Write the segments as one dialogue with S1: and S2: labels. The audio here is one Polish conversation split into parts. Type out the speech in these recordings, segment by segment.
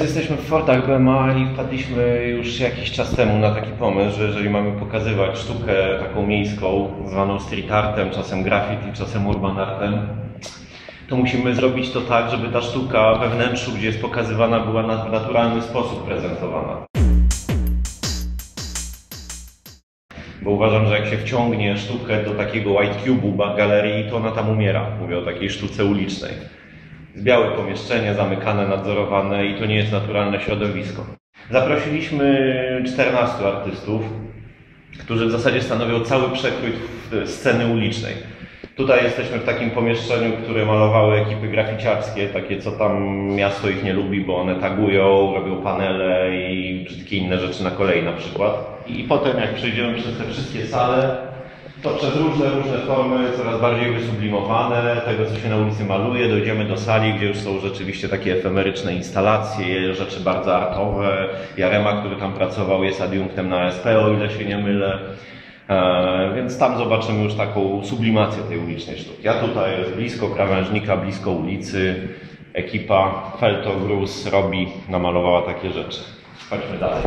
S1: Jesteśmy w Fortach BMA i wpadliśmy już jakiś czas temu na taki pomysł, że jeżeli mamy pokazywać sztukę taką miejską, zwaną street artem, czasem graffiti, czasem urban artem, to musimy zrobić to tak, żeby ta sztuka we wnętrzu, gdzie jest pokazywana, była w naturalny sposób prezentowana. Bo uważam, że jak się wciągnie sztukę do takiego white cube'u galerii, to ona tam umiera. Mówię o takiej sztuce ulicznej. Białe pomieszczenie, zamykane, nadzorowane i to nie jest naturalne środowisko. Zaprosiliśmy 14 artystów, którzy w zasadzie stanowią cały przekrój sceny ulicznej. Tutaj jesteśmy w takim pomieszczeniu, które malowały ekipy graficiarskie, takie co tam miasto ich nie lubi, bo one tagują, robią panele i wszystkie inne rzeczy na kolei na przykład. I potem jak przejdziemy przez te wszystkie sale, to przez różne, różne formy, coraz bardziej wysublimowane, tego co się na ulicy maluje, dojdziemy do sali, gdzie już są rzeczywiście takie efemeryczne instalacje, rzeczy bardzo artowe. Jarema, który tam pracował, jest adiunktem na SP, o ile się nie mylę. E, więc tam zobaczymy już taką sublimację tej ulicznej sztuki. Ja tutaj jest blisko krawężnika, blisko ulicy. Ekipa Feltogrus robi, namalowała takie rzeczy. Chodźmy dalej.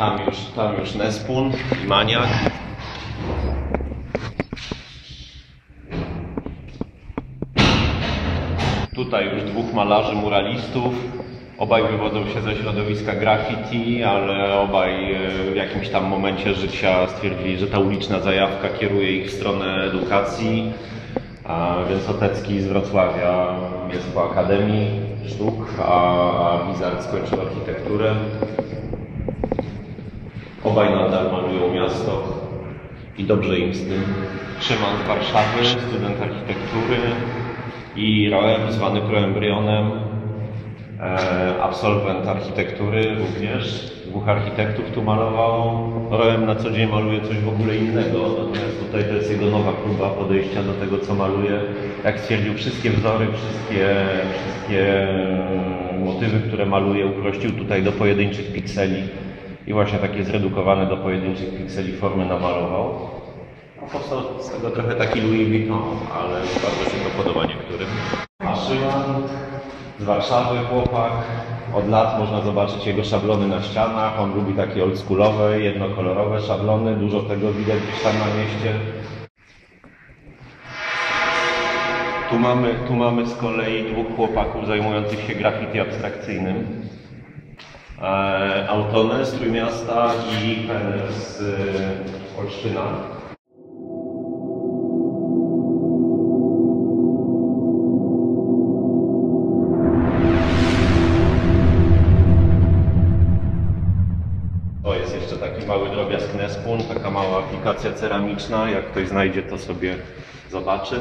S1: Tam już, tam już Nespun i Maniak. Tutaj już dwóch malarzy, muralistów. Obaj wywodzą się ze środowiska graffiti, ale obaj e, w jakimś tam momencie życia stwierdzili, że ta uliczna zajawka kieruje ich w stronę edukacji. A więc Otecki z Wrocławia jest po Akademii Sztuk, a, Bizard skończył architekturę. Obaj nadal malują miasto i dobrze im z tym. Szyman z Warszawy, student architektury i Roem, zwany proembryonem, e, absolwent architektury również. Dwóch architektów tu malowało. Roem na co dzień maluje coś w ogóle innego, natomiast tutaj to jest jego nowa próba podejścia do tego, co maluje. Jak stwierdził, wszystkie wzory, wszystkie, wszystkie motywy, które maluje, uprościł tutaj do pojedynczych pikseli i właśnie takie zredukowane do pojedynczych pikseli formy namalował. A powstał z tego trochę taki Louis Vuitton, ale bardzo się to podoba niektórym. A Szyman z Warszawy chłopak. Od lat można zobaczyć jego szablony na ścianach. On lubi takie oldschoolowe, jednokolorowe szablony. Dużo tego widać gdzieś tam na mieście. Tu mamy, tu mamy z kolei dwóch chłopaków zajmujących się graffiti abstrakcyjnym. E, Autone z Trójmiasta i Penner z Olsztyna. To jest jeszcze taki mały drobiazg Nespun, taka mała aplikacja ceramiczna. Jak ktoś znajdzie, to sobie zobaczy.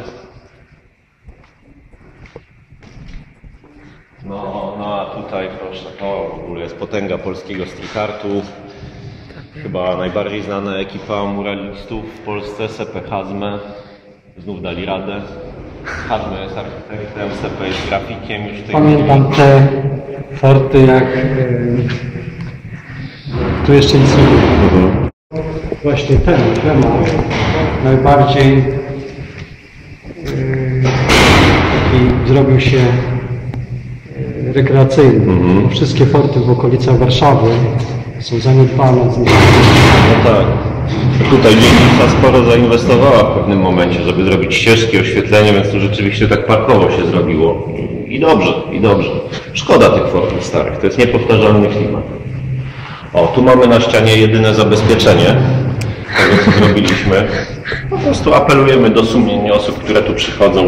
S1: No, no a tutaj proszę, to w ogóle jest potęga polskiego street artu. Chyba najbardziej znana ekipa muralistów w Polsce, Sepe Hazme. Znów dali radę. Hazme jest architektem, Sepe jest grafikiem już w tej
S2: Pamiętam te forty, jak e, tu jeszcze nic nie było. Właśnie ten temat najbardziej e, taki zrobił się rekreacyjny.
S1: Mhm.
S2: Wszystkie forty w okolicach Warszawy są zaniedbane, zniszczone.
S1: No tak. Tutaj dzielnica sporo zainwestowała w pewnym momencie, żeby zrobić ścieżki, oświetlenie, więc tu rzeczywiście tak parkowo się zrobiło. I dobrze, i dobrze. Szkoda tych fortów starych, to jest niepowtarzalny klimat. O, tu mamy na ścianie jedyne zabezpieczenie tego, co zrobiliśmy. Po prostu apelujemy do sumienia osób, które tu przychodzą.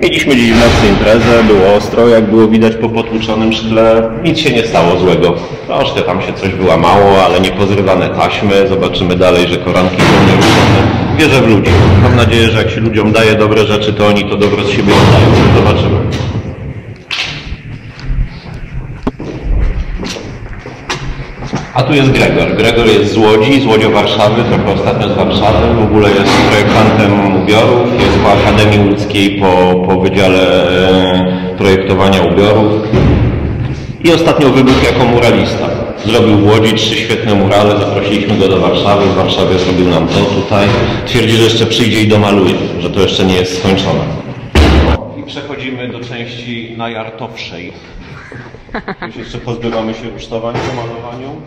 S1: Mieliśmy dziś w nocy imprezę, było ostro, jak było widać po potłuczonym szkle. Nic się nie stało złego. Troszkę tam się coś wyłamało, ale nie pozrywane taśmy. Zobaczymy dalej, że koranki są nieruszone. Wierzę w ludzi. Mam nadzieję, że jak się ludziom daje dobre rzeczy, to oni to dobro z siebie oddają. Zobaczymy. A tu jest Gregor. Gregor jest z Łodzi, z Łodzią Warszawy, trochę ostatnio z Warszawy. W ogóle jest projektantem ubiorów, jest po Akademii Łódzkiej po, po Wydziale e, Projektowania Ubiorów. I ostatnio wybuchł jako muralista. Zrobił w Łodzi trzy świetne murale, zaprosiliśmy go do Warszawy, w Warszawie zrobił nam to tutaj. Twierdzi, że jeszcze przyjdzie i domaluje, że to jeszcze nie jest skończone. I przechodzimy do części najartowszej. Już jeszcze pozbywamy się rusztowań po malowaniu.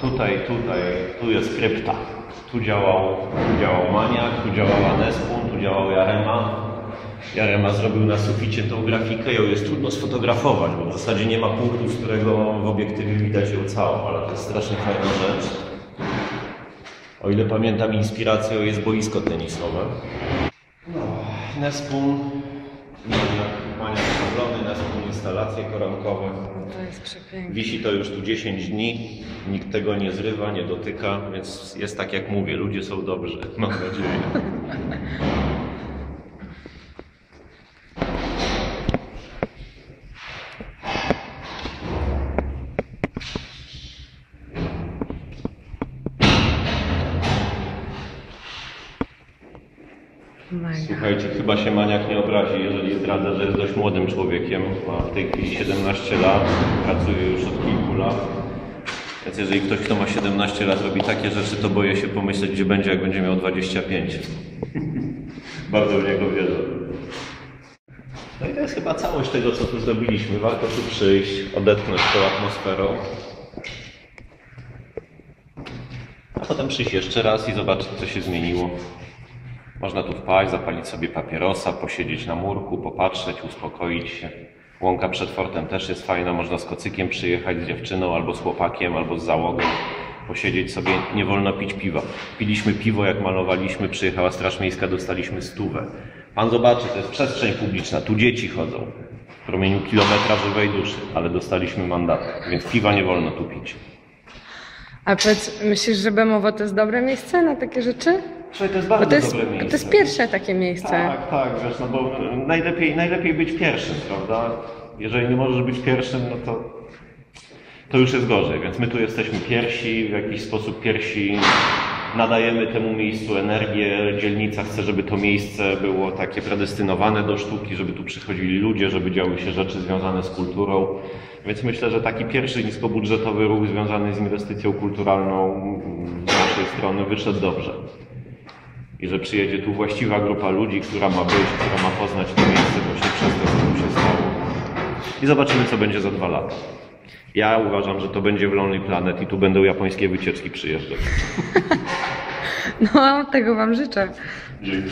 S1: Tutaj, tutaj, tu jest krypta. Tu działał, tu działał Maniak, tu działała Nespun, tu działał Jarema. Jarema zrobił na suficie tą grafikę, ją jest trudno sfotografować, bo w zasadzie nie ma punktu, z którego w obiektywie widać ją całą, ale to jest strasznie fajna rzecz. O ile pamiętam, inspiracją jest boisko tenisowe. No, Nespun, Maniak, instalacje koronkowe.
S3: To jest przepiękne.
S1: Wisi to już tu 10 dni, nikt tego nie zrywa, nie dotyka, więc jest tak jak mówię, ludzie są dobrzy, mam nadzieję. Słuchajcie, chyba się Maniak nie obrazi, jeżeli zdradzę, że jest dość młodym człowiekiem, ma w tej chwili 17 lat, pracuje już od kilku lat. Więc jeżeli ktoś, kto ma 17 lat robi takie rzeczy, to boję się pomyśleć, gdzie będzie, jak będzie miał 25. Bardzo w niego wierzę. No i to jest chyba całość tego, co tu zrobiliśmy. Warto tu przyjść, odetchnąć tą atmosferą. A potem przyjść jeszcze raz i zobaczyć, co się zmieniło. Można tu wpaść, zapalić sobie papierosa, posiedzieć na murku, popatrzeć, uspokoić się. Łąka przed fortem też jest fajna, można z kocykiem przyjechać, z dziewczyną, albo z chłopakiem, albo z załogą. Posiedzieć sobie, nie wolno pić piwa. Piliśmy piwo, jak malowaliśmy, przyjechała Straż Miejska, dostaliśmy stówę. Pan zobaczy, to jest przestrzeń publiczna, tu dzieci chodzą. W promieniu kilometra żywej duszy, ale dostaliśmy mandat, więc piwa nie wolno tu pić.
S3: A powiedz, myślisz, że Bemowo to jest dobre miejsce na takie rzeczy?
S1: Słuchaj, to jest bardzo
S3: to jest,
S1: dobre miejsce.
S3: to jest pierwsze takie miejsce.
S1: Tak, tak, wiesz, no bo najlepiej, najlepiej być pierwszym, prawda? Jeżeli nie możesz być pierwszym, no to, to już jest gorzej, więc my tu jesteśmy pierwsi, w jakiś sposób pierwsi nadajemy temu miejscu energię, dzielnica chce, żeby to miejsce było takie predestynowane do sztuki, żeby tu przychodzili ludzie, żeby działy się rzeczy związane z kulturą, więc myślę, że taki pierwszy niskobudżetowy ruch związany z inwestycją kulturalną z naszej strony wyszedł dobrze i że przyjedzie tu właściwa grupa ludzi, która ma być, która ma poznać to miejsce właśnie przez to, co tu się stało. I zobaczymy, co będzie za dwa lata. Ja uważam, że to będzie w Lonely Planet i tu będą japońskie wycieczki przyjeżdżać.
S3: No, tego Wam życzę.
S1: Dzięki.